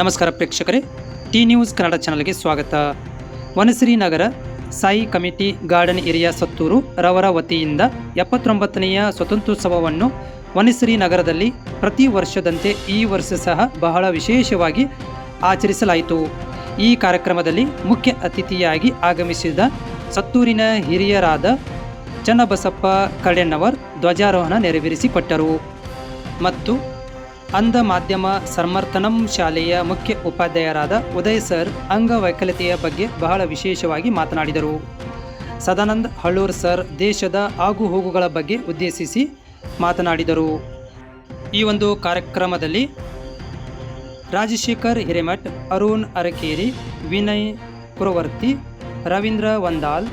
ನಮಸ್ಕಾರ ಪ್ರೇಕ್ಷಕರೇ, T news Kannada ಚಾನಲ್ಗೆ ಸ್ವಾಗತ. Vanasiri Nagar Sai committee garden area Sattur ರವರ ವತಿಯಿಂದ ಎಪ್ಪತ್ತೊಂಬತ್ತನೆಯ ಸ್ವತಂತ್ರೋತ್ಸವವನ್ನು ವನಸಿರಿ ನಗರದಲ್ಲಿ ಪ್ರತಿ ವರ್ಷದಂತೆ ಈ ವರ್ಷ ಸಹ ಬಹಳ ವಿಶೇಷವಾಗಿ ಆಚರಿಸಲಾಯಿತು. ಈ ಕಾರ್ಯಕ್ರಮದಲ್ಲಿ ಮುಖ್ಯ ಅತಿಥಿಯಾಗಿ ಆಗಮಿಸಿದ ಸತ್ತೂರಿನ ಹಿರಿಯರಾದ ಚನ್ನಬಸಪ್ಪ ಕಡೆಣ್ಣವರ್ ಧ್ವಜಾರೋಹಣ ನೆರವೇರಿಸಿಕೊಟ್ಟರು. ಮತ್ತು ಅಂಧ ಮಾಧ್ಯಮ ಸಮರ್ಥನಂ ಶಾಲೆಯ ಮುಖ್ಯ ಉಪಾಧ್ಯಾಯರಾದ ಉದಯ್ ಸರ್ ಅಂಗವೈಕಲ್ಯತೆಯ ಬಗ್ಗೆ ಬಹಳ ವಿಶೇಷವಾಗಿ ಮಾತನಾಡಿದರು. ಸದಾನಂದ್ ಹಳ್ಳೂರ್ ಸರ್ ದೇಶದ ಆಗುಹೋಗುಗಳ ಬಗ್ಗೆ ಉದ್ದೇಶಿಸಿ ಮಾತನಾಡಿದರು. ಈ ಒಂದು ಕಾರ್ಯಕ್ರಮದಲ್ಲಿ ರಾಜಶೇಖರ್ ಹಿರೇಮಠ್, ಅರುಣ್ ಅರಕೇರಿ, ವಿನಯ್ ಕುರವರ್ತಿ, ರವೀಂದ್ರ ವಂದಾಲ್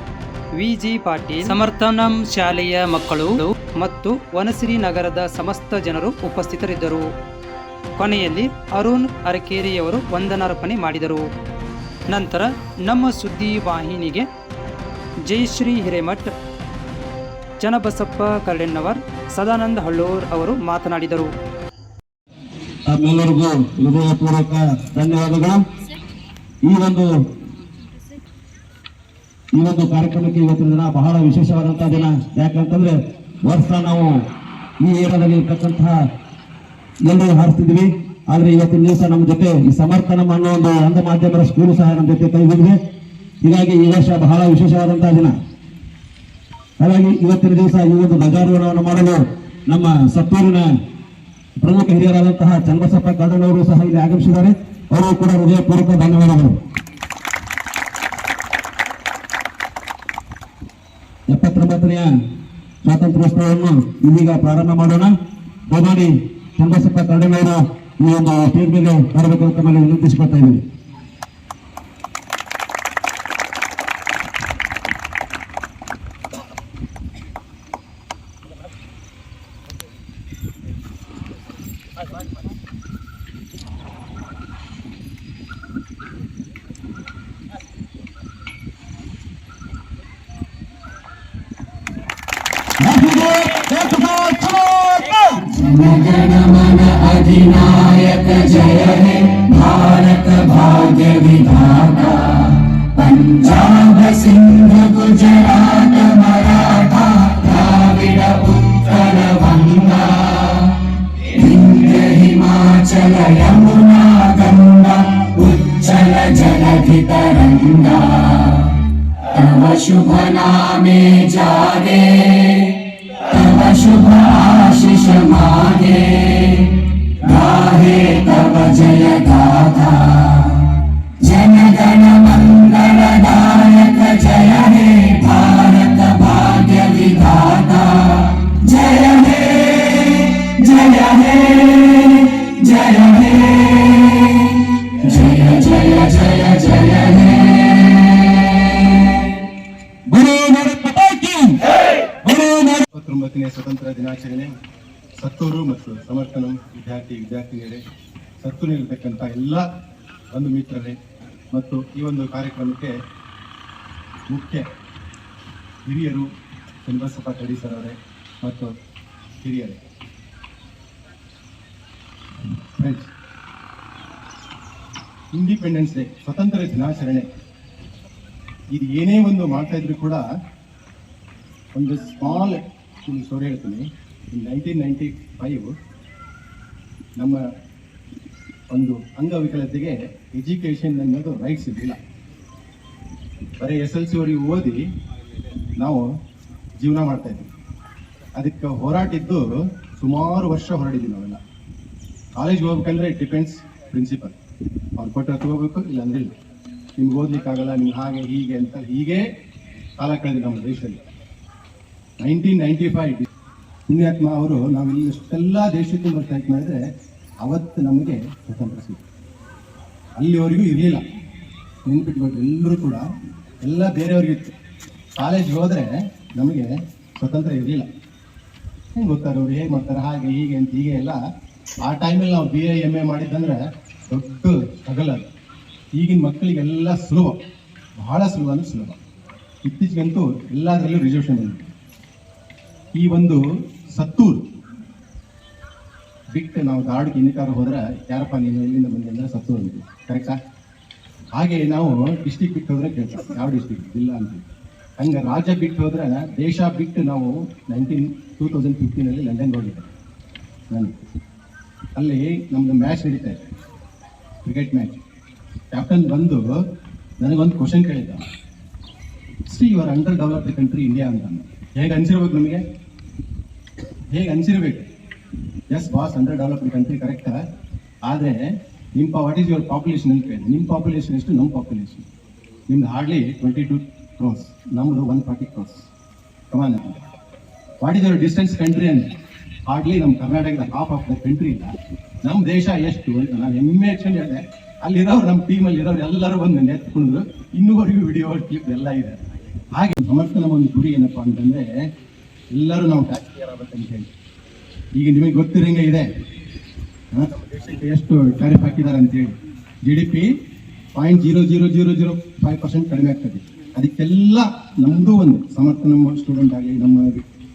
ವಿಜಿ ಪಾಟೀಲ್, ಸಮರ್ಥನಂ ಶಾಲೆಯ ಮಕ್ಕಳು ಮತ್ತು ವನಸಿರಿ ನಗರದ ಸಮಸ್ತ ಜನರು ಉಪಸ್ಥಿತರಿದ್ದರು. ಕೊನೆಯಲ್ಲಿ ಅರುಣ್ ಅರಕೇರಿಯವರು ವಂದನಾರ್ಪಣೆ ಮಾಡಿದರು. ನಂತರ ನಮ್ಮ ಸುದ್ದಿ ವಾಹಿನಿಗೆ ಜಯಶ್ರೀ ಹಿರೇಮಠ್, ಚನ್ನಬಸಪ್ಪ ಕರಡೆಣ್ಣವರ್ ಸದಾನಂದ ಹಳ್ಳೂರ್ ಅವರು ಮಾತನಾಡಿದರು. ತಮ್ಮೆಲ್ಲರಿಗೂ ಹೃದಯಪೂರ್ವಕ ಧನ್ಯವಾದಗಳು. ಈ ಒಂದು ಈ ಒಂದು ಕಾರ್ಯಕ್ರಮಕ್ಕೆ ಇವತ್ತಿನ ದಿನ ಬಹಳ ವಿಶೇಷವಾದಂತಹ ದಿನ. ಯಾಕಂತಂದ್ರೆ ವರ್ಷ ನಾವು ಈ ಏರಿಯಾದಲ್ಲಿ ಇರ್ತಕ್ಕಂತಹ ಎಲ್ಲರೂ ಹಾರಿಸ್ತಿದ್ವಿ. ಆದ್ರೆ ಇವತ್ತಿನ ದಿವಸ ನಮ್ಮ ಜೊತೆ ಈ ಸಮರ್ಥನ ಅನ್ನೋ ಒಂದು ಅಂಧ ಮಾಧ್ಯಮದ ಸ್ಕೂಲು ಸಹ ನಮ್ಮ ಜೊತೆ ಕೈ ಹೀಗಾಗಿ ಈ ವರ್ಷ ಬಹಳ ವಿಶೇಷವಾದಂತಹ ದಿನ. ಹಾಗಾಗಿ ಇವತ್ತಿನ ದಿವಸ ಈ ಒಂದು ಧ್ವಜಾರೋಹಣವನ್ನು ಮಾಡಲು ನಮ್ಮ ಸತ್ತೂರಿನ ಪ್ರಮುಖ ಹಿರಿಯರಾದಂತಹ ಚನ್ನಬಸಪ್ಪ ಕಾದಣ್ಣವರು ಸಹ ಇಲ್ಲಿ ಆಗಮಿಸಿದ್ದಾರೆ. ಅವರು ಕೂಡ ಹೃದಯಪೂರ್ವಕ ಧನ್ಯವಾದಗಳು. ಎಪ್ಪತ್ತೊಂಬತ್ತನೆಯ ಸ್ವಾತಂತ್ರ್ಯೋತ್ಸವವನ್ನು ಇದೀಗ ಪ್ರಾರಂಭ ಮಾಡೋಣ. ದಯಮಾಡಿ ಚನ್ನಬಸಪ್ಪ ಕಾಡನವರು ಈ ಒಂದು ಸ್ಟೇಜ್ ಮೇಲೆ ಬರಬೇಕು ಅಂತ ನಾನು ವಿನಂತಿಸಿಕೊಳ್ತಾ ಇದ್ದೀನಿ. अधिनायक जय हे भारत भाग्य विधाता पंजाब सिंध गुजरात मराठा द्राविड उत्तर बंगा विंध्य हिमाचल यमुना गंगा उज्जल जलधि तरंगा तव शुभ नामे जागे शुभ आशिष मागे गाहे तव जय गाथा जन गण मंगलदायक जय हे भारत भाग्य विधाता जय हे जय हे जय हे ಇಪ್ಪತ್ತೊಂಬತ್ತನೇ ಸ್ವತಂತ್ರ ದಿನಾಚರಣೆ ಸತ್ತೂರು ಮತ್ತು ಸಮರ್ಥನ ವಿದ್ಯಾರ್ಥಿ ವಿದ್ಯಾರ್ಥಿನಿಯರೇ ಸತ್ತೂರಿನಲ್ಲಿರ್ತಕ್ಕಂಥ ಎಲ್ಲ ಬಂಧು ಮಿತ್ರರೇ ಮತ್ತು ಈ ಒಂದು ಕಾರ್ಯಕ್ರಮಕ್ಕೆ ಮುಖ್ಯ ಹಿರಿಯರು ಚನ್ನಬಸಪ್ಪ ಕಡಿ ಸರ್ ಅವರೇ ಮತ್ತು ಹಿರಿಯರೇ. ಫ್ರೆಂಡ್ಸ್ ಇಂಡಿಪೆಂಡೆನ್ಸ್ ಡೇ ಸ್ವತಂತ್ರ ದಿನಾಚರಣೆ, ಇದು ಏನೇ ಒಂದು ಮಾಡ್ತಾ ಇದ್ರು ಕೂಡ ಒಂದು ಸ್ಮಾಲ್ ಸ್ಟೋರಿ ಹೇಳ್ತೀನಿ. ನೈನ್ಟೀನ್ ನೈಂಟಿ ಫೈವ್ ನಮ್ಮ ಒಂದು ಅಂಗವಿಕಲತೆಗೆ ಎಜುಕೇಷನ್ ಅನ್ನೋದು ರೈಟ್ಸ್ ಇರಲಿಲ್ಲ ಬರೀ ಎಸ್ ಎಲ್ ಸಿ ವರೆಗೆ ಓದಿ ನಾವು ಜೀವನ ಮಾಡ್ತಾ ಇದ್ವಿ. ಅದಕ್ಕೆ ಹೋರಾಟಿದ್ದು ಸುಮಾರು ವರ್ಷ ಹೊರಡಿದ್ವಿ ನಾವೆಲ್ಲ. ಕಾಲೇಜ್ಗೆ ಹೋಗ್ಬೇಕಂದ್ರೆ ಇಟ್ ಡಿಪೆಂಡ್ಸ್ ಪ್ರಿನ್ಸಿಪಲ್ ಅವ್ರು ಕೊಟ್ಟರೆ ತಗೋಬೇಕು ಇಲ್ಲಾಂದ್ರೆ ಇಲ್ಲ. ನಿಮ್ಗೆ ಓದ್ಲಿಕ್ಕಾಗಲ್ಲ, ನಿಮ್ಗೆ ಹಾಗೆ ಹೀಗೆ ಅಂತ ಹೀಗೆ ಕಾಲ ಕಳೆದಿದೆ ನಮ್ಮ ದೇಶದಲ್ಲಿ. ನೈನ್ಟೀನ್ ನೈಂಟಿ ಫೈವ್ ಪುಣ್ಯಾತ್ಮ ಅವರು ನಾವಿಲ್ಲಿ ಎಷ್ಟೆಲ್ಲ ದೇಶಕ್ಕೆ ಬರ್ತಾ ಮಾಡಿದ್ರೆ ಅವತ್ತು ನಮಗೆ ಸ್ವತಂತ್ರ ಸಿಗುತ್ತೆ ಅಲ್ಲಿವರೆಗೂ ಇರಲಿಲ್ಲ. ನೆನ್ಪಿಟ್ಕೊಂಡು ಎಲ್ಲರೂ ಕೂಡ. ಎಲ್ಲ ಬೇರೆಯವ್ರಿಗಿತ್ತು ಕಾಲೇಜ್ಗೆ ಹೋದರೆ ನಮಗೆ ಸ್ವತಂತ್ರ ಇರಲಿಲ್ಲ. ಹೆಂಗೆ ಗೊತ್ತಾರೆ ಅವ್ರು ಹೇಗೆ ಮಾಡ್ತಾರೆ, ಹಾಗೆ, ಹೀಗೆ ಅಂತ ಹೀಗೆ ಎಲ್ಲ. ಆ ಟೈಮಲ್ಲಿ ನಾವು ಬಿ ಎ ಎಂ ಎ ಮಾಡಿದ್ದಂದ್ರೆ ದೊಡ್ಡ ಸ್ಟ್ರಗಲ್ ಅದು. ಈಗಿನ ಮಕ್ಕಳಿಗೆಲ್ಲ ಸುಲಭ. ಬಹಳ ಸುಲಭ ಅಂದರೆ ಸುಲಭ. ಇತ್ತೀಚೆಗಂತೂ ಎಲ್ಲದರಲ್ಲೂ ರಿಸರ್ವೇಷನ್ ಬಂದಿದೆ. ಈ ಒಂದು ಸತ್ತೂರು ಬಿಟ್ಟು ನಾವು ಧಾರವಾಡಕ್ಕೆ ಇನ್ನಿಕಾರ ಹೋದ್ರೆ ಯಾರಪ್ಪ ನೀನು ಎಲ್ಲಿಂದ ಬಂದೆ ಅಂದ್ರೆ ಸತ್ತೂರು ಅಂತ ಕರೆಕ್ಟಾ ಹಾಗೆ ನಾವು ಡಿಸ್ಟಿಕ್ ಬಿಟ್ಟು ಹೋದ್ರೆ ಕೇಳ್ತಾರೆ ಯಾವ ಡಿಸ್ಟಿಕ್ ಇಲ್ಲ ಅಂತ. ಹಂಗೆ ರಾಜ್ಯ ಬಿಟ್ಟು ಹೋದ್ರೆ ದೇಶ ಬಿಟ್ಟು ನಾವು ನೈನ್ಟೀನ್ ಟೂ ತೌಸಂಡ್ ಫಿಫ್ಟೀನಲ್ಲಿ ಲಂಡನ್ ಹೋಗಿದ್ದೆ ನಾನು. ಅಲ್ಲಿ ನಮ್ದು ಮ್ಯಾಚ್ ನಡೀತಾ ಇದೆ ಕ್ರಿಕೆಟ್ ಮ್ಯಾಚ್ ಕ್ಯಾಪ್ಟನ್ ಬಂದು ನನಗೊಂದು ಕ್ವಶನ್ ಕೇಳಿದ್ದ. See your under developed country India ಅಂತ. ಹೇಗೆ ಅನ್ಸಿರ್ಬೇಕು ನಮಗೆ? ಹೇಗೆ ಅನ್ಸಿರ್ಬೇಕು? Yes boss under developed country correct ಆದರೆ ನಿಮ್ಮ ವಾಟ್ ಈಸ್ ಯುವರ್ ಪಾಪ್ಯುಲೇಷನ್ ಅಂತ ಕೇಳಿ. ನಿಮ್ಮ ಪಾಪ್ಯುಲೇಷನ್ ಎಷ್ಟು? ನಮ್ಮ ಪಾಪ್ಯುಲೇಷನ್ ನಿಮ್ದು ಹಾರ್ಡ್ಲಿ ಟ್ವೆಂಟಿ ಟು ಕ್ರೋಸ್ ನಮ್ಮದು one forty crores come on what is your distance country ಅಂತ? ಹಾರ್ಡ್ಲಿ ನಮ್ಮ ಕರ್ನಾಟಕದ ಹಾಫ್ ಆಫ್ ದ ಕಂಟ್ರಿ ಇಲ್ಲ. ನಮ್ಮ ದೇಶ ಎಷ್ಟು ಅಂತ ನಾನು ಹೆಮ್ಮೆ ಹಚ್ಕೊಂಡು ಹೇಳಿದೆ. ಅಲ್ಲಿರೋರು ನಮ್ಮ ಟೀಮಲ್ಲಿ ಇರೋರು ಎಲ್ಲರೂ ಬಂದು ನೆತ್ಕೊಂಡ್ರು ಇನ್ನೂವರೆಗೂ ವಿಡಿಯೋ ಕ್ಲಿಪ್ ಎಲ್ಲ ಇದೆ. ಹಾಗೆ ಸಮರ್ಥನ ಒಂದು ಗುರಿ ಏನಪ್ಪಾ ಅಂತಂದ್ರೆ ಎಲ್ಲರೂ ನಾವು ಟ್ಯಾಕ್ಸ್ ಆಗ್ಬೇಕಂತ ಹೇಳಿ. ಈಗ ನಿಮಗೆ ಗೊತ್ತಿರಂಗೆ ಇದೆ. ದೇಶಕ್ಕೆ ಎಷ್ಟು ಟ್ಯಾರಿಫ್ ಹಾಕಿದ್ದಾರೆ ಅಂತೇಳಿ G D P point zero zero zero zero five percent ಕಡಿಮೆ ಆಗ್ತದೆ. ಅದಕ್ಕೆಲ್ಲ ನಮ್ಮದು ಒಂದು ಸಮರ್ಥ ನಮ್ಮ ಸ್ಟೂಡೆಂಟ್ ಆಗಲಿ, ನಮ್ಮ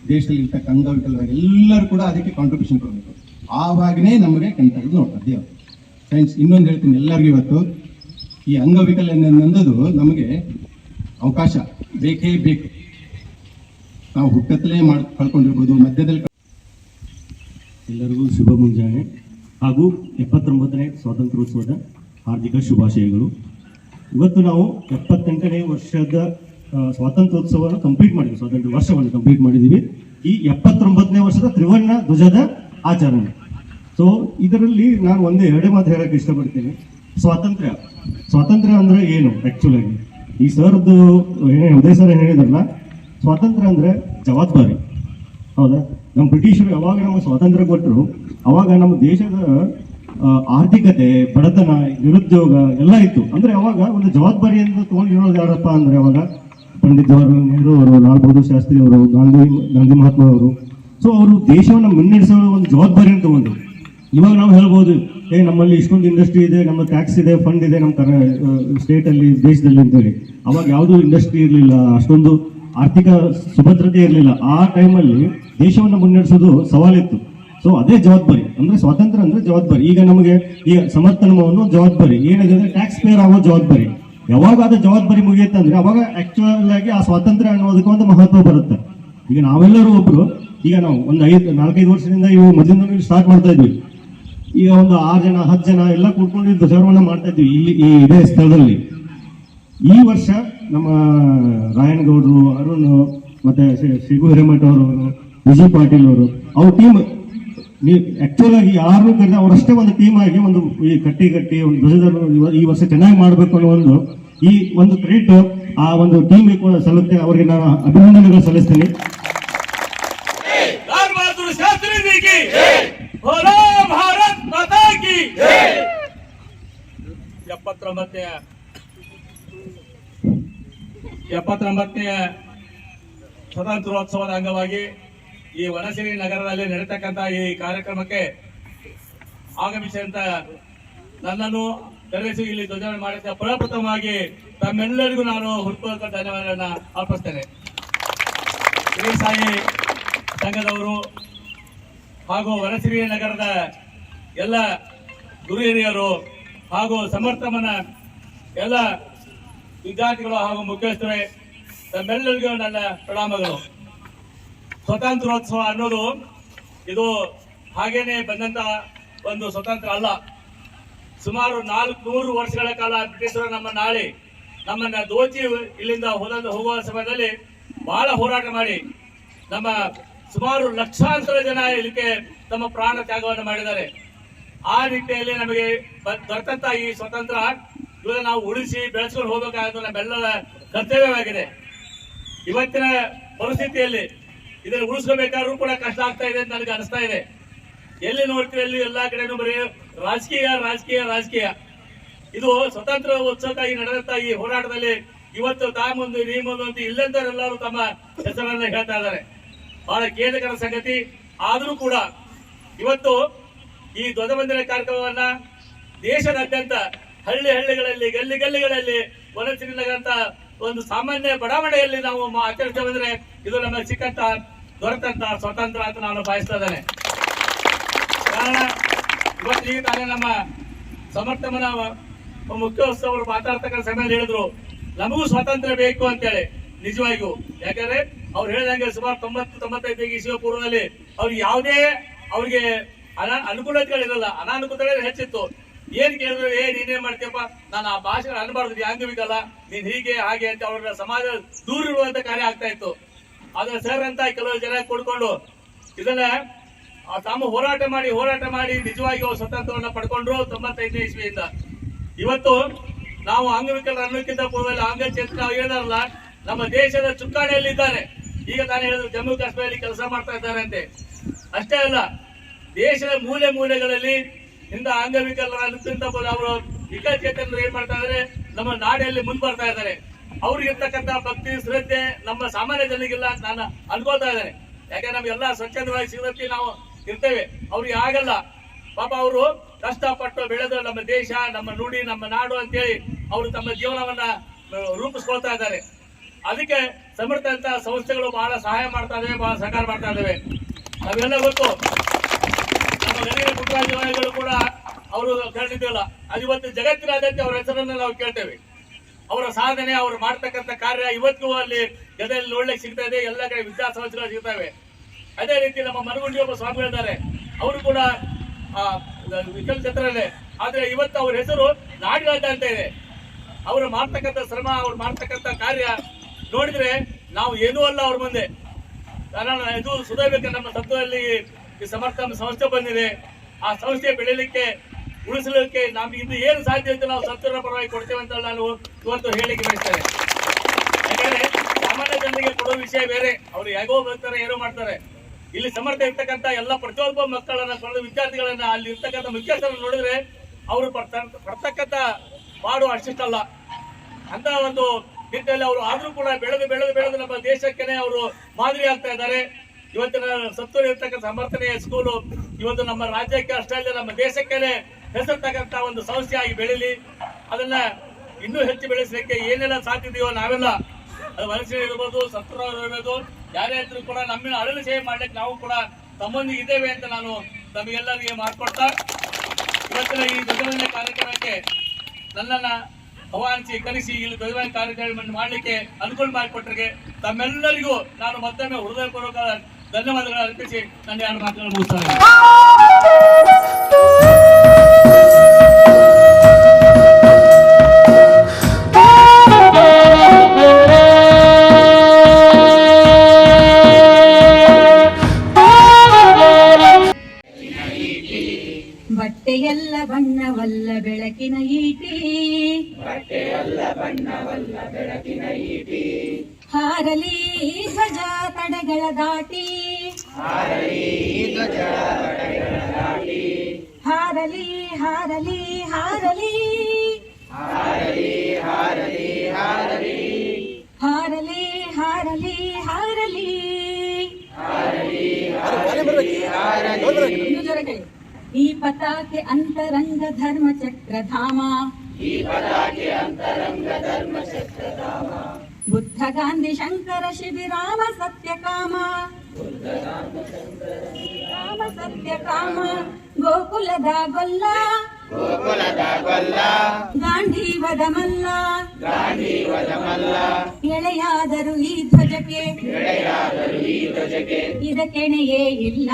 ದೇಶದಲ್ಲಿ ಇರ್ತಕ್ಕ ಅಂಗವಿಕಲರು ಎಲ್ಲರೂ ಕೂಡ ಅದಕ್ಕೆ ಕಾಂಟ್ರಿಬ್ಯೂಷನ್ ಕೊಡಬೇಕು. ಆವಾಗನೇ ನಮಗೆ ತೆಗೆದು ನೋಡ್ತಾರೆ ಫ್ರೆಂಡ್ಸ್ ಇನ್ನೊಂದು ಹೇಳ್ತೀನಿ ಎಲ್ಲರಿಗೂ ಇವತ್ತು. ಈ ಅಂಗವಿಕಲ ಅನ್ನೋದು ನಮಗೆ ಅವಕಾಶ. ಬೇಕೇ ಬೇಕು. ನಾವು ಹುಟ್ಟತ್ತಲೇ ಮಾಡಿ ಕಳ್ಕೊಂಡಿರ್ಬೋದು ಮಧ್ಯದಲ್ಲಿ ಎಲ್ಲರಿಗೂ ಶುಭ ಮುಂಜಾನೆ ಹಾಗೂ ಎಪ್ಪತ್ತೊಂಬತ್ತನೇ ಸ್ವಾತಂತ್ರ್ಯೋತ್ಸವದ ಹಾರ್ದಿಕ ಶುಭಾಶಯಗಳು. ಇವತ್ತು ನಾವು ಎಪ್ಪತ್ತೆಂಟನೇ ವರ್ಷದ ಸ್ವಾತಂತ್ರ್ಯೋತ್ಸವವನ್ನು ಕಂಪ್ಲೀಟ್ ಮಾಡಿದ್ವಿ. ಸ್ವಾತಂತ್ರ್ಯ ವರ್ಷವನ್ನು ಕಂಪ್ಲೀಟ್ ಮಾಡಿದ್ದೀವಿ. ಈ ಎಪ್ಪತ್ತೊಂಬತ್ತನೇ ವರ್ಷದ ತ್ರಿವರ್ಣ ಧ್ವಜದ ಆಚರಣೆ. ಸೊ ಇದರಲ್ಲಿ ನಾನು ಒಂದೇ ಎರಡೇ ಮಾತು ಹೇಳಕ್ಕೆ ಇಷ್ಟಪಡ್ತೀನಿ. ಸ್ವಾತಂತ್ರ್ಯ. ಸ್ವಾತಂತ್ರ್ಯ ಅಂದ್ರೆ ಏನು ಆ್ಯಕ್ಚುಲಾಗಿ ಈ ಸರ್ದು ಏನೇ, ಉದಯ ಸರ್ ಏನ್ ಹೇಳಿದ್ರಲ್ಲ? ಸ್ವಾತಂತ್ರ್ಯ ಅಂದ್ರೆ ಜವಾಬ್ದಾರಿ. ಹೌದಾ? ನಮ್ಮ ಬ್ರಿಟಿಷರು ಯಾವಾಗ ನಮಗೆ ಸ್ವಾತಂತ್ರ್ಯ ಕೊಟ್ಟರು ಅವಾಗ ನಮ್ಮ ದೇಶದ ಆರ್ಥಿಕತೆ, ಬಡತನ, ನಿರುದ್ಯೋಗ ಎಲ್ಲ ಇತ್ತು. ಅಂದ್ರೆ ಅವಾಗ ಒಂದು ಜವಾಬ್ದಾರಿಯಿಂದ ತೊಗೊಂಡಿರೋದು ಯಾರಪ್ಪ ಅಂದ್ರೆ ಅವಾಗ ಪಂಡಿತ್ ಜವಾಹರ್ಲಾಲ್ ನೆಹರು ಅವರು, ಲಾಲ್ ಬಹದ್ದೂರ್ ಶಾಸ್ತ್ರಿ ಅವರು, ಗಾಂಧಿ ಗಾಂಧಿ ಮಹಾತ್ಮ ಅವರು. ಸೊ ಅವರು ದೇಶವನ್ನು ಮುನ್ನಡೆಸೋ ಒಂದು ಜವಾಬ್ದಾರಿಯನ್ನು ತಗೊಂಡ್ರು. ಇವಾಗ ನಾವು ಹೇಳ್ಬೋದು, ಏ, ನಮ್ಮಲ್ಲಿ ಇಷ್ಟೊಂದು ಇಂಡಸ್ಟ್ರಿ ಇದೆ, ನಮ್ಮ ಟ್ಯಾಕ್ಸ್ ಇದೆ ಫಂಡ್ ಇದೆ, ನಮ್ಮ ಕರ್ನಾ ಸ್ಟೇಟಲ್ಲಿ ದೇಶದಲ್ಲಿ ಅಂತೇಳಿ. ಅವಾಗ ಯಾವುದೂ ಇಂಡಸ್ಟ್ರಿ ಇರಲಿಲ್ಲ, ಅಷ್ಟೊಂದು ಆರ್ಥಿಕ ಸುಭದ್ರತೆ ಇರಲಿಲ್ಲ. ಆ ಟೈಮಲ್ಲಿ ದೇಶವನ್ನು ಮುನ್ನಡೆಸೋದು ಸವಾಲಿತ್ತು. ಸೊ ಅದೇ ಜವಾಬ್ದಾರಿ. ಅಂದ್ರೆ ಸ್ವಾತಂತ್ರ್ಯ ಅಂದ್ರೆ ಜವಾಬ್ದಾರಿ. ಈಗ ನಮಗೆ ಈಗ ಸಮರ್ಥನವನ್ನು ಜವಾಬ್ದಾರಿ. ಏನಿದೆ ಟ್ಯಾಕ್ಸ್ ಪೇರ್ ಆಗೋ ಜವಾಬ್ದಾರಿ. ಯಾವಾಗ ಅದು ಜವಾಬ್ದಾರಿ ಮುಗಿಯುತ್ತಂದ್ರೆ ಅವಾಗ ಆಕ್ಚುಯಲ್ ಆಗಿ ಆ ಸ್ವಾತಂತ್ರ್ಯ ಅನ್ನೋದಕ್ಕೆ ಒಂದು ಮಹತ್ವ ಬರುತ್ತೆ. ಈಗ ನಾವೆಲ್ಲರೂ ಒಬ್ರು. ಈಗ ನಾವು ಒಂದು ಐದು, ನಾಲ್ಕೈದು ವರ್ಷದಿಂದ ಇವು ಮೊದಲಿಂದ ಸ್ಟಾರ್ಟ್ ಮಾಡ್ತಾ ಇದ್ವಿ. ಈಗ ಒಂದು ಆರು ಜನ, ಹತ್ತು ಜನ ಎಲ್ಲ ಕೂತ್ಕೊಂಡು ಧ್ವಜಾರೋಹಣ ಮಾಡ್ತಾ ಇದ್ವಿ. ಇಲ್ಲಿ ಈ ಇದೇ ಸ್ಥಳದಲ್ಲಿ. ಈ ವರ್ಷ ನಮ್ಮ ರಾಯಣಗೌಡರು ಅರುಣ್ ಮತ್ತೆ ಸಿಗು ಹಿರೇಮಠ ಅವರು ವಿಜಯ್ ಪಾಟೀಲ್ ಅವರು, ಅವ್ರ ಟೀಮ್ ಆಕ್ಚುಲ್ ಆಗಿ ಯಾರು ಕರೆದ ಅವರಷ್ಟೇ ಒಂದು ಟೀಮ್ ಆಗಿ ಒಂದು ಈ ಕಟ್ಟಿ ಕಟ್ಟಿ ಒಂದು ಧ್ವಜದ ಈ ವರ್ಷ ಚೆನ್ನಾಗಿ ಮಾಡಬೇಕು ಅನ್ನೋ ಒಂದು ಈ ಒಂದು ಕ್ರೆಡಿಟ್ ಆ ಒಂದು ಟೀಮ್ ಸಲ್ಲುತ್ತೆ. ಅವರಿಗೆ ನಾನು ಅಭಿನಂದನೆಗಳು ಸಲ್ಲಿಸ್ತೀನಿ. लाल ಎಪ್ಪತ್ತೊಂಬತ್ತನೆಯ ಸ್ವತಂತ್ರೋತ್ಸವದ ಅಂಗವಾಗಿ ಈ ವನಸಿರಿ ನಗರದಲ್ಲಿ ನಡೀತಕ್ಕಂಥ ಈ ಕಾರ್ಯಕ್ರಮಕ್ಕೆ ಆಗಮಿಸಿದಂತ ನನ್ನನ್ನು ಕರೆಸಿ ಇಲ್ಲಿ ಧ್ವಜಾರೋಹಣ ಮಾಡಿದ ಪ್ರಪ್ರಥಮವಾಗಿ ತಮ್ಮೆಲ್ಲರಿಗೂ ನಾನು ಹುಟ್ಟುವಂತ ಧನ್ಯವಾದಗಳನ್ನು ಅರ್ಪಿಸ್ತೇನೆ. ಸಾಯಿ ಸಂಘದವರು ಹಾಗೂ ವನಸಿರಿ ನಗರದ ಎಲ್ಲ ಗುರು ಹಿರಿಯರು ಹಾಗೂ ಸಮರ್ಥಮನ ಎಲ್ಲ ವಿದ್ಯಾರ್ಥಿಗಳು ಹಾಗೂ ಮುಖ್ಯಸ್ಥರೇ, ತಮ್ಮೆಲ್ಲರಿಗೂ ನನ್ನ ಪ್ರಣಾಮಗಳು. ಸ್ವತಂತ್ರೋತ್ಸವ ಅನ್ನೋದು ಇದು ಹಾಗೇನೆ ಬಂದಂತ ಒಂದು ಸ್ವತಂತ್ರ ಅಲ್ಲ. ಸುಮಾರು ನಾಲ್ಕು ನೂರು ವರ್ಷಗಳ ಕಾಲ ಬ್ರಿಟಿಷರು ನಮ್ಮ ನಾಳೆ ನಮ್ಮನ್ನ ದೋಚಿ ಇಲ್ಲಿಂದ ಹೋದ ಹೋಗುವ ಸಮಯದಲ್ಲಿ ಬಹಳ ಹೋರಾಟ ಮಾಡಿ ನಮ್ಮ ಸುಮಾರು ಲಕ್ಷಾಂತರ ಜನ ಇಲ್ಲಿಗೆ ತಮ್ಮ ಪ್ರಾಣ ತ್ಯಾಗವನ್ನು ಮಾಡಿದ್ದಾರೆ. ಆ ನಿಟ್ಟಿನಲ್ಲಿ ನಮಗೆ ದೊರೆತಂತ ಈ ಸ್ವತಂತ್ರ ಇವನ್ನ ನಾವು ಉಳಿಸಿ ಬೆಳೆಸ್ಕೊಂಡು ಹೋಗಬೇಕಾದ ನಮ್ಮೆಲ್ಲರ ಕರ್ತವ್ಯವಾಗಿದೆ. ಇವತ್ತಿನ ಪರಿಸ್ಥಿತಿಯಲ್ಲಿ ಇದನ್ನು ಉಳಿಸ್ಕೋಬೇಕಾದ್ರೂ ಕೂಡ ಕಷ್ಟ ಆಗ್ತಾ ಇದೆ ಅಂತ ನನಗೆ ಅನಿಸ್ತಾ ಇದೆ. ಎಲ್ಲಿ ನೋಡ್ತೀವಿ ಅಲ್ಲಿ ಎಲ್ಲಾ ಕಡೆನೂ ಬರೀ ರಾಜಕೀಯ ರಾಜಕೀಯ ರಾಜಕೀಯ. ಇದು ಸ್ವತಂತ್ರ ಉತ್ಸವಕ್ಕಾಗಿ ನಡೆದಂತ ಈ ಹೋರಾಟದಲ್ಲಿ ಇವತ್ತು ತಾಮೊಂದು ಮುಂದೆ ನೀ ಮುಂದೆ ಅಂತ ಇಲ್ಲಂತರೆಲ್ಲರೂ ತಮ್ಮ ಹೆಸರನ್ನ ಹೇಳ್ತಾ ಇದ್ದಾರೆ. ಬಹಳ ಖೇದಕರ ಸಂಗತಿ. ಆದರೂ ಕೂಡ ಇವತ್ತು ಈ ಧ್ವಜವಂದನೆ ಕಾರ್ಯಕ್ರಮವನ್ನ ದೇಶದಾದ್ಯಂತ ಹಳ್ಳಿ ಹಳ್ಳಿಗಳಲ್ಲಿ, ಗಲ್ಲಿ ಗಲ್ಲಿಗಳಲ್ಲಿ ವನಸಿರಿನಗಂತ ಒಂದು ಸಾಮಾನ್ಯ ಬಡಾವಣೆಯಲ್ಲಿ ನಾವು ಆಚರಿಸ್ತಾ ಬಂದ್ರೆ ಇದು ನಮಗೆ ಸಿಕ್ಕಂತ ದೊರೆತಂತ ಸ್ವತಂತ್ರ ಅಂತ ನಾನು ಭಾವಿಸ್ತಾ ಇದ್ದೇನೆ. ಕಾರಣ ಕಾರಣ ಇವತ್ತು ಈಗ ತಾನೇ ನಮ್ಮ ಸಮರ್ಥಮನ ಮುಖ್ಯೋತ್ಸವರು ಮಾತಾಡ್ತಕ್ಕಂಥ ಸಮಯದಲ್ಲಿ ಹೇಳಿದ್ರು. ನಮಗೂ ಸ್ವಾತಂತ್ರ್ಯ ಬೇಕು ಅಂತೇಳಿ, ನಿಜವಾಗಿಯೂ. ಯಾಕಂದ್ರೆ ಅವ್ರು ಹೇಳಿದಂಗೆ ಸುಮಾರು ತೊಂಬತ್ತು, ತೊಂಬತ್ತೈದು ಈ ಪೂರ್ವದಲ್ಲಿ ಅವ್ರಿಗೆ ಯಾವುದೇ ಅವ್ರಿಗೆ ಅನ ಅನುಕೂಲತೆಗಳಿರಲ್ಲ. ಅನಾನುಕೂಲತೆಗಳು ಹೆಚ್ಚಿತ್ತು. ಏನ್ ಕೇಳಿದ್ರು, ಏ ನೀನೇನ್ ಮಾಡ್ತೀಯಪ್ಪ? ನಾನು ಆ ಭಾಷೆ ಅನ್ಬಾರ್ದು ಅಂಗವಿಕಲ್ಲ ನೀನ್ ಹೀಗೆ, ಹಾಗೆ ಅಂತ ಅವ್ರ ಸಮಾಜ ದೂರ ಇರುವಂತ ಕಾರ್ಯ ಆಗ್ತಾ ಇತ್ತು. ಆದ್ರೆ ಸರ್ ಅಂತ ಕೆಲವು ಜನ ಕೊಡ್ಕೊಂಡು ಇದನ್ನ ತಾವು ಹೋರಾಟ ಮಾಡಿ ಹೋರಾಟ ಮಾಡಿ ನಿಜವಾಗಿ ಅವ್ರು ಸ್ವತಂತ್ರವನ್ನ ಪಡ್ಕೊಂಡ್ರು ತೊಂಬತ್ತೈದನೇ ಇಸ್ವಿಯಿಂದ. ಇವತ್ತು ನಾವು ಅಂಗವಿಕಲರ ಅನ್ನೋಕ್ಕಿಂತ ಪೂರ್ವದಲ್ಲಿ ಅಂಗಚೇತನ ಹೇಳಿದಾರಲ್ಲ, ನಮ್ಮ ದೇಶದ ಚುಕ್ಕಾಣಿಯಲ್ಲಿ ಇದ್ದಾರೆ ಈಗ ನಾನು ಹೇಳಿದ್ರು, ಜಮ್ಮು ಕಾಶ್ಮೀರದಲ್ಲಿ ಕೆಲಸ ಮಾಡ್ತಾ ಇದ್ದಾರೆ ಅಂತೆ. ಅಷ್ಟೇ ಅಲ್ಲ, ದೇಶದ ಮೂಲೆ ಮೂಲೆಗಳಲ್ಲಿ ಇಂದ ಅಂಗವಿಕಲರ ಅನ್ನೋಕ್ಕಿಂತ ಪೂರ್ವ ಅವರು ವಿಕಲಚೇತನರು ಏನ್ ಮಾಡ್ತಾ ಇದಾರೆ? ನಮ್ಮ ನಾಡಿನಲ್ಲಿ ಮುಂದ್ ಬರ್ತಾ ಇದ್ದಾರೆ. ಅವ್ರಿಗಿರ್ತಕ್ಕಂಥ ಭಕ್ತಿ, ಶ್ರದ್ಧೆ ನಮ್ಮ ಸಾಮಾನ್ಯ ಜನರಿಗೆಲ್ಲ ನಾನು ಅನ್ಕೊಳ್ತಾ ಇದ್ದಾರೆ ಯಾಕೆ ನಮ್ಗೆಲ್ಲ ಸ್ವಚ್ಛಂದವಾಗಿ ಸಿಗತಿ ನಾವು ಇರ್ತೇವೆ. ಅವ್ರಿಗೆ ಆಗಲ್ಲ. ಪಾಪ ಅವರು ಕಷ್ಟಪಟ್ಟು ಬೆಳೆದು ನಮ್ಮ ದೇಶ, ನಮ್ಮ ನುಡಿ, ನಮ್ಮ ನಾಡು ಅಂತೇಳಿ ಅವರು ತಮ್ಮ ಜೀವನವನ್ನ ರೂಪಿಸ್ಕೊಳ್ತಾ ಇದ್ದಾರೆ. ಅದಕ್ಕೆ ಸಮರ್ಥ ಅಂತ ಸಂಸ್ಥೆಗಳು ಬಹಳ ಸಹಾಯ ಮಾಡ್ತಾ ಇದಾವೆ, ಬಹಳ ಸಹಕಾರ ಮಾಡ್ತಾ ಇದ್ದಾವೆ ನಾವೆಲ್ಲ ಗೊತ್ತು. ನಮ್ಮ ಪುಟ್ಟರಾಜಗಳು ಕೂಡ ಅವರು ಕಂಡಿದ್ದಿಲ್ಲ ಅದು ಇವತ್ತು ಜಗತ್ತಿನಾದ್ಯಂತ ಅವರ ಹೆಸರನ್ನು ನಾವು ಕೇಳ್ತೇವೆ. ಅವರ ಸಾಧನೆ ಅವರು ಮಾಡ್ತಕ್ಕಂಥ ಕಾರ್ಯ ಇವತ್ತಿಗೂ ಅಲ್ಲಿ ಜನರಲ್ಲಿ ನೋಡ್ಲಿಕ್ಕೆ ಸಿಗ್ತಾ ಇದೆ ಎಲ್ಲ ಕಡೆ ವಿದ್ಯಾಸಂಸ್ಥೆಗಳು ಸಿಗ್ತವೆ ಅದೇ ರೀತಿ ನಮ್ಮ ಮನಗುಂಡಿ ಒಬ್ಬ ಸ್ವಾಮಿಗಳಿದ್ದಾರೆ ಅವರು ಕೂಡ ಆ, ಆದರೆ ಇವತ್ತು ಅವ್ರ ಹೆಸರು ನಾಡಿನಾದ್ಯಂತ ಇದೆ. ಅವರು ಮಾಡ್ತಕ್ಕಂಥ ಶ್ರಮ ಅವ್ರು ಮಾಡ್ತಕ್ಕಂಥ ಕಾರ್ಯ ನೋಡಿದ್ರೆ ನಾವು ಏನೂ ಅಲ್ಲ ಅವ್ರ ಮುಂದೆ. ಕಾರಣ ಇದು ಸುಧಾರಬೇಕು ನಮ್ಮ ತತ್ವದಲ್ಲಿ ಈ ಸಮರ್ಥ ಸಂಸ್ಥೆ ಬಂದಿದೆ. ಆ ಸಂಸ್ಥೆ ಬೆಳೀಲಿಕ್ಕೆ ಉಳಿಸಲಿಕ್ಕೆ ನಮ್ಗೆ ಇನ್ನು ಏನು ಸಾಧ್ಯ ಅಂತ ನಾವು ಸತ್ವರ ಪರವಾಗಿ ಕೊಡ್ತೇವೆ ಅಂತ ನಾನು ಇವತ್ತು ಹೇಳಿಕೆ ಬಯಸ್ತೇನೆ. ಯಾಕಂದ್ರೆ ಸಾಮಾನ್ಯ ಜನರಿಗೆ ಕೊಡೋ ವಿಷಯ ಬೇರೆ, ಅವ್ರು ಹೇಗೋ ಬರ್ತಾರೆ, ಏನೋ ಮಾಡ್ತಾರೆ. ಇಲ್ಲಿ ಸಮರ್ಥ ಇರ್ತಕ್ಕಂಥ ಎಲ್ಲ ಪ್ರತಿಯೊಬ್ಬ ಮಕ್ಕಳನ್ನ ಕಳೆದ ವಿದ್ಯಾರ್ಥಿಗಳನ್ನ ಅಲ್ಲಿ ಇರ್ತಕ್ಕಂಥ ಮುಖ್ಯಸ್ಥರನ್ನು ನೋಡಿದ್ರೆ ಅವರು ಪಡ್ತ- ಪಡ್ತಕ್ಕಂಥ ಪಾಡು ಅಷ್ಟಿಷ್ಟಲ್ಲ. ಅಂತ ಒಂದು ನಿಟ್ಟಿನಲ್ಲಿ ಅವರು ಆದ್ರೂ ಕೂಡ ಬೆಳೆದು ಬೆಳೆದು ಬೆಳೆದು ನಮ್ಮ ದೇಶಕ್ಕೇನೆ ಅವರು ಮಾದರಿ ಆಗ್ತಾ ಇದ್ದಾರೆ. ಇವತ್ತಿನ ಸತ್ತೂರು ಇರ್ತಕ್ಕಂಥ ಸಮರ್ಥನೆಯ ಸ್ಕೂಲು ಇವತ್ತು ನಮ್ಮ ರಾಜ್ಯಕ್ಕೆ ಅಷ್ಟೇ ಅಲ್ಲದೆ ನಮ್ಮ ದೇಶಕ್ಕೇನೆ ತಗಂತ ಒಂದು ಸಂಸ್ಥೆಯಾಗಿ ಬೆಳೀಲಿ. ಅದನ್ನ ಇನ್ನೂ ಹೆಚ್ಚು ಬೆಳೆಸಲಿಕ್ಕೆ ಏನೆಲ್ಲ ಸಾಧ್ಯತೆಯೋ ನಾವೆಲ್ಲ ಅದು ವಲಸೆ ಇರ್ಬೋದು ಸತ್ರ ಯಾರೇ ಇದ್ರು ಕೂಡ ನಮ್ಮನ್ನ ಅಳಲು ಸೇವೆ ಮಾಡ್ಲಿಕ್ಕೆ ನಾವು ಕೂಡ ತಮ್ಮೊಂದಿಗೆ ಇದ್ದೇವೆ ಅಂತ ನಾನು ತಮಗೆಲ್ಲರಿಗೆ ಮಾಡ್ಕೊಡ್ತಾ ಇವತ್ತಿನ ಈ ಧ್ವಜವಂದನೆ ಕಾರ್ಯಕ್ರಮಕ್ಕೆ ನನ್ನನ್ನ ಆಹ್ವಾನಿಸಿ ಕರೆಸಿ ಇಲ್ಲಿ ಧ್ವಜವಂದನೆ ಕಾರ್ಯಕ್ರಮ ಮಾಡಲಿಕ್ಕೆ ಅನುಕೂಲ ಮಾಡಿಕೊಟ್ರಿಗೆ ತಮ್ಮೆಲ್ಲರಿಗೂ ನಾನು ಮತ್ತೊಮ್ಮೆ ಹೃದಯಪೂರ್ವಕ ధన్యవాదాలు అనిపించి ధన్యవాదాలు మాట్లాడబోతాను ಹರಲಿ ಈ ಪತಾಕೆ ಅಂತರಂಗ ಧರ್ಮ ಚಕ್ರಧಾಮ ಬುದ್ಧ ಗಾಂಧಿ ಶಂಕರ ಶಿಬಿರಾಮ ಸತ್ಯಕಾಮ ರಾಮ ಸತ್ಯಕಾಮ ಗೋಕುಲದ ಗೊಲ್ಲ ಗೋಕುಲದ ಗೊಲ್ಲ ಗಾಂಧಿ ವದಮಲ್ಲ ಗಾಂಧಿ ವದಮಲ್ಲ ಎಳೆಯಾದರೂ ಈ ಧ್ವಜಕ್ಕೆ ಇದಕ್ಕೆಣೆಯೇ ಇಲ್ಲ.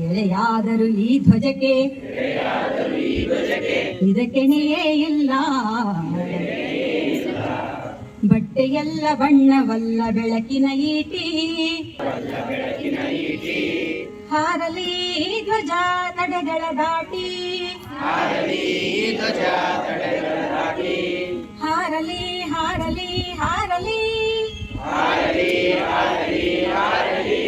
ಎಳೆಯಾದರೂ ಈ ಧ್ವಜಕ್ಕೆ ಇದಕ್ಕೆಣೆಯೇ ಇಲ್ಲ. ಬಟ್ಟೆಯೆಲ್ಲ ಬಣ್ಣವಲ್ಲ ಬೆಳಕಿನ ಈಟಿ. ಹಾರಲಿ ಧ್ವಜ ನಡೆಗಳ ದಾಟಿ. ಹಾರಲಿ ಹಾರಲಿ ಹಾರಲಿ. ಹಾರಲಿ ಹಾರಲಿ ಹಾರಲಿ.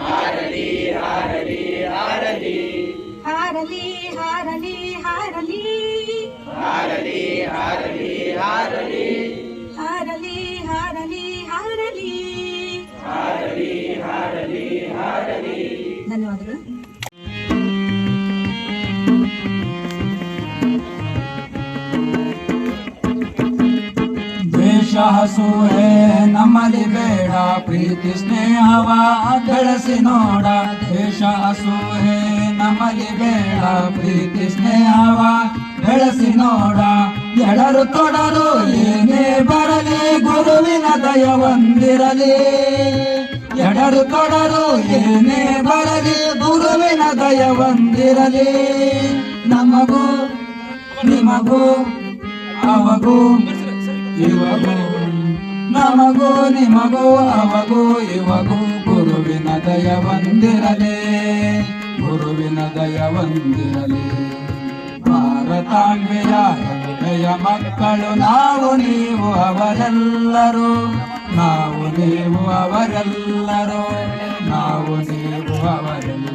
ಹಾರಲಿ ಹಾರಲಿ ಹಾರಲಿ. ಹಾರಲಿ ಹಾರಲಿ ಹಾರಲಿ. ಹಾರಲಿ ಧನ್ಯವಾದಗಳು ದ್ವೇಷ ಹಸುವೆ ನಮ್ಮಲ್ಲಿ ಬೇಡ ಪ್ರೀತಿ ಸ್ನೇಹವ, ಬೆಳೆಸಿ ನೋಡ ದ್ವೇಷ ಹೇ, ನಮ್ಮಲ್ಲಿ ಬೇಡ ಪ್ರೀತಿ ಸ್ನೇಹವ, ಬೆಳೆಸಿ ನೋಡ. ಎಡರು ತೊಡರು ಏನೇ ಬರಲಿ, ಗುರುವಿನ ದಯ ಹೊಂದಿರಲಿ. ಎಡರು ತೊಡರು ಏನೇ ಬರಲಿ, ಗುರುವಿನ ದಯ ಹೊಂದಿರಲಿ. ನಮಗೂ, ನಿಮಗೂ, ಅವಗೂ. ಇವಗೂ ನಮಗೂ ನಿಮಗೂ ಅವಗೂ ಇವಗೂ ಗುರುವಿನ ದಯ ಹೊಂದಿರಲಿ, ಗುರುವಿನ ದಯ ಹೊಂದಿರಲಿ. ಭಾರತಾಂಬೆಯ ಹೆಮ್ಮೆಯ ಮಕ್ಕಳು, ನಾವು ನೀವು ಅವರೆಲ್ಲರೂ, ನಾವು ನೀವು ಅವರೆಲ್ಲರೂ, ನಾವು ನೀವು ಅವರೆಲ್ಲರೂ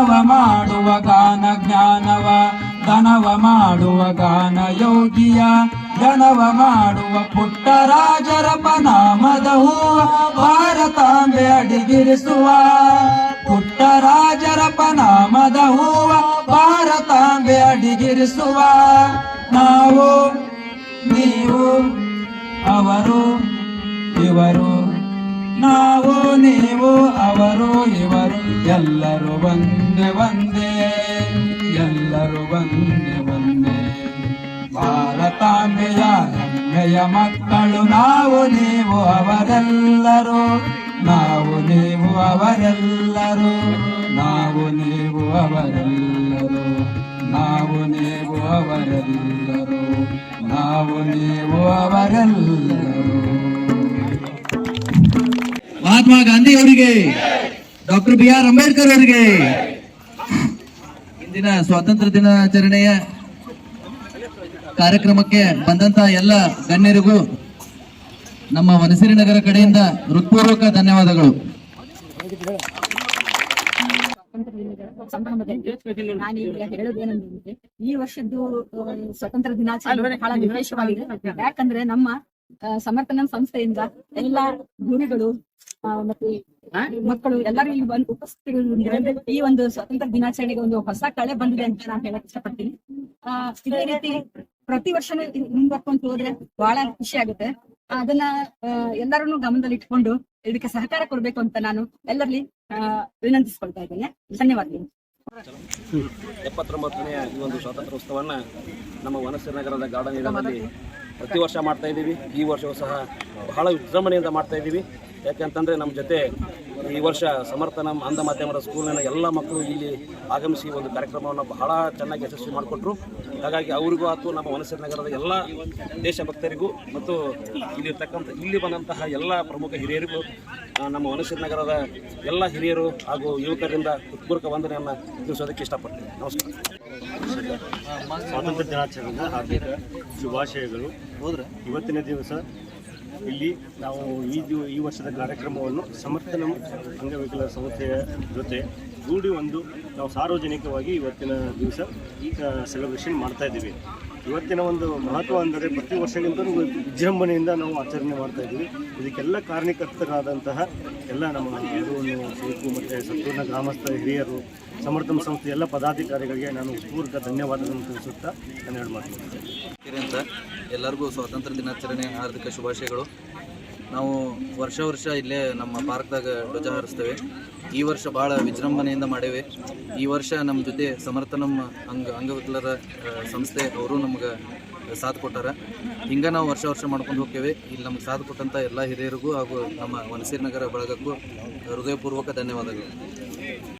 ಜನವ ಮಾಡುವ ಗಾನ ಜ್ಞಾನವ, ಧನವ ಮಾಡುವ ಗಾನ ಯೋಗಿಯ, ಧನವ ಮಾಡುವ ಪುಟ್ಟರಾಜರ ಪನಾಮದ ಹೂವ, ಭಾರತಾಂಬೆ ಅಡಿಗಿರಿಸುವ. ಪುಟ್ಟರಾಜರ ಪನಾಮದ ಹೂವ, ಭಾರತಾಂಬೆ ಅಡಿಗಿರಿಸುವ. ನಾವು, ನೀವು, ಅವರು, ಇವರು, ನಾವು, ನೀವು, ಅವರು, ಇವರು, ಎಲ್ಲರೂ ಒಂದೇ ಒಂದೇ ಎಲ್ಲರೂ ಬಂದೆ ಒಂದೇ ಭಾರತಾಂಬೆಯ ಹೆಮ್ಮೆಯ ಮಕ್ಕಳು, ನಾವು ನೀವು ಅವರೆಲ್ಲರೂ, ನಾವು ನೀವು ಅವರೆಲ್ಲರೂ, ನಾವು ನೀವು ಅವರೆಲ್ಲರೂ, ನಾವು ನೀವು ಅವರೆಲ್ಲರೂ, ನಾವು ನೀವು ಅವರೆಲ್ಲರೂ. ಮಹಾತ್ಮ ಗಾಂಧಿ ಅವರಿಗೆ, ಡಾಕ್ಟರ್ ಬಿ ಆರ್ ಅಂಬೇಡ್ಕರ್ ಅವರಿಗೆ ಇಂದಿನ ಸ್ವಾತಂತ್ರ್ಯ ದಿನಾಚರಣೆಯ ಕಾರ್ಯಕ್ರಮಕ್ಕೆ ಬಂದಂತ ಎಲ್ಲ ಗಣ್ಯರಿಗೂ ನಮ್ಮ ವನಸಿರಿ ನಗರ ಕಡೆಯಿಂದ ಹೃತ್ಪೂರ್ವಕ ಧನ್ಯವಾದಗಳು. ಈ ವರ್ಷದ್ದು ಸ್ವತಂತ್ರ ದಿನಾಚರಣೆ ಬಹಳ ವಿಶೇಷವಾಗಿದೆ. ಯಾಕಂದ್ರೆ ನಮ್ಮ ಸಮರ್ಥನ ಸಂಸ್ಥೆಯಿಂದ ಎಲ್ಲಾ ಗುರುಗಳು ಮತ್ತೆ ಮಕ್ಕಳು ಎಲ್ಲರೂ ಇಲ್ಲಿ ಬಂದು ಉಪಸ್ಥಿತರಿದ್ದಾರೆ ಈ ಒಂದು ಸ್ವತಂತ್ರ ದಿನಾಚರಣೆಗೆ ಒಂದು ಹೊಸ ಕಳೆ ಬಂದಿದೆ ಅಂತ ನಾನು ಹೇಳಕ್ ಇಷ್ಟಪಡ್ತೀನಿ. ಆ, ಇದೇ ರೀತಿ ಪ್ರತಿ ವರ್ಷನೂ ಮುಂದುವರ್ಕೊಂತ ಹೋದ್ರೆ ಬಹಳ ಖುಷಿ ಆಗುತ್ತೆ. ಅದನ್ನ ಎಲ್ಲರನ್ನು ಗಮನದಲ್ಲಿ ಇಟ್ಕೊಂಡು ಇದಕ್ಕೆ ಸಹಕಾರ ಕೊಡ್ಬೇಕು ಅಂತ ನಾನು ಎಲ್ಲರಲ್ಲಿ ವಿನಂತಿಸ್ಕೊಳ್ತಾ ಇದ್ದೇನೆ. ಧನ್ಯವಾದಗಳು. ಎಪ್ಪತ್ತೊಂಬತ್ತನೆಯ ಈ ಒಂದು ಸ್ವಾತಂತ್ರ್ಯೋತ್ಸವವನ್ನು ನಮ್ಮ ವನಶ್ರೀ ನಗರದ ಗಾರ್ಡನ್ ಏರಿಯಾದಲ್ಲಿ ಪ್ರತಿ ವರ್ಷ ಮಾಡ್ತಾ ಇದ್ದೀವಿ. ಈ ವರ್ಷವೂ ಸಹ ಬಹಳ ವಿಜೃಂಭಣೆಯಿಂದ ಮಾಡ್ತಾ ಇದ್ದೀವಿ. ಯಾಕೆಂತಂದರೆ ನಮ್ಮ ಜೊತೆ ಈ ವರ್ಷ ಸಮರ್ಥನ ಅಂಧ ಮಾಧ್ಯಮದ ಸ್ಕೂಲಿನ ಎಲ್ಲ ಮಕ್ಕಳು ಇಲ್ಲಿ ಆಗಮಿಸಿ ಒಂದು ಕಾರ್ಯಕ್ರಮವನ್ನು ಬಹಳ ಚೆನ್ನಾಗಿ ಯಶಸ್ವಿ ಮಾಡಿಕೊಟ್ರು. ಹಾಗಾಗಿ ಅವರಿಗೂ ಆತು ನಮ್ಮ ವನಶ್ರೀ ನಗರದ ಎಲ್ಲ ದೇಶಭಕ್ತರಿಗೂ ಮತ್ತು ಇಲ್ಲಿರ್ತಕ್ಕಂಥ, ಇಲ್ಲಿ ಬಂದಂತಹ ಎಲ್ಲ ಪ್ರಮುಖ ಹಿರಿಯರಿಗೂ ನಮ್ಮ ವನಶ್ರೀ ನಗರದ ಎಲ್ಲ ಹಿರಿಯರು ಹಾಗೂ ಯುವಕರಿಂದ ಹೃತ್ಪೂರ್ವಕ ವಂದನೆಯನ್ನು ತಿಳಿಸೋದಕ್ಕೆ ಇಷ್ಟಪಡ್ತೀನಿ. ನಮಸ್ಕಾರ. ಸ್ವಾತಂತ್ರ್ಯ ದಿನಾಚರಣೆಯ ಹಾರ್ದಿಕ ಶುಭಾಶಯಗಳು. ಇವತ್ತಿನ ದಿವಸ ಇಲ್ಲಿ ನಾವು ಈ ದಿವ ಈ ವರ್ಷದ ಕಾರ್ಯಕ್ರಮವನ್ನು ಸಮರ್ಥನ ಅಂಗವಿಕಲ ಸಂಸ್ಥೆಯ ಜೊತೆ ಗೂಡಿ ಒಂದು ನಾವು ಸಾರ್ವಜನಿಕವಾಗಿ ಇವತ್ತಿನ ದಿವಸ ಸೆಲೆಬ್ರೇಷನ್ ಮಾಡ್ತಾ ಇದ್ದೀವಿ. ಇವತ್ತಿನ ಒಂದು ಮಹತ್ವ ಅಂದರೆ ಪ್ರತಿ ವರ್ಷಗಿಂತ ವಿಜೃಂಭಣೆಯಿಂದ ನಾವು ಆಚರಣೆ ಮಾಡ್ತಾ ಇದ್ದೀವಿ. ಇದಕ್ಕೆಲ್ಲ ಕಾರಣೀಕರ್ತರಾದಂತಹ ಎಲ್ಲ ನಮ್ಮ ಮತ್ತು ಸಂಪೂರ್ಣ ಗ್ರಾಮಸ್ಥ ಹಿರಿಯರು ಸಮರ್ಥನ ಸಂಸ್ಥೆ ಎಲ್ಲ ಪದಾಧಿಕಾರಿಗಳಿಗೆ ನಾನು ಪೂರ್ವಕ ಧನ್ಯವಾದಗಳನ್ನು ತಿಳಿಸುತ್ತಾ ನಾನು ಅಂತ ಎಲ್ಲರಿಗೂ ಸ್ವಾತಂತ್ರ್ಯ ದಿನಾಚರಣೆ, ಹಾರ್ದಿಕ ಶುಭಾಶಯಗಳು. ನಾವು ವರ್ಷ ವರ್ಷ ಇಲ್ಲೇ ನಮ್ಮ ಪಾರ್ಕ್ದಾಗ ಧ್ವಜ ಹಾರಿಸ್ತೇವೆ. ಈ ವರ್ಷ ಭಾಳ ವಿಜೃಂಭಣೆಯಿಂದ ಮಾಡೇವೆ. ಈ ವರ್ಷ ನಮ್ಮ ಜೊತೆ ಸಮರ್ಥನಂ ಅಂಗ, ಅಂಗವಿಕಲರ ಸಂಸ್ಥೆ ಅವರು ನಮ್ಗೆ ಸಾಥ್ ಕೊಟ್ಟಾರ. ಹಿಂಗೆ ನಾವು ವರ್ಷ ವರ್ಷ ಮಾಡ್ಕೊಂಡು ಹೋಗ್ತೇವೆ. ಇಲ್ಲಿ ನಮ್ಗೆ ಸಾಥ್ ಕೊಟ್ಟಂಥ ಎಲ್ಲ ಹಿರಿಯರಿಗೂ ಹಾಗೂ ನಮ್ಮ ವನಸೀರ್ ನಗರ ಬಳಗಕ್ಕೂ ಹೃದಯಪೂರ್ವಕ ಧನ್ಯವಾದಗಳು.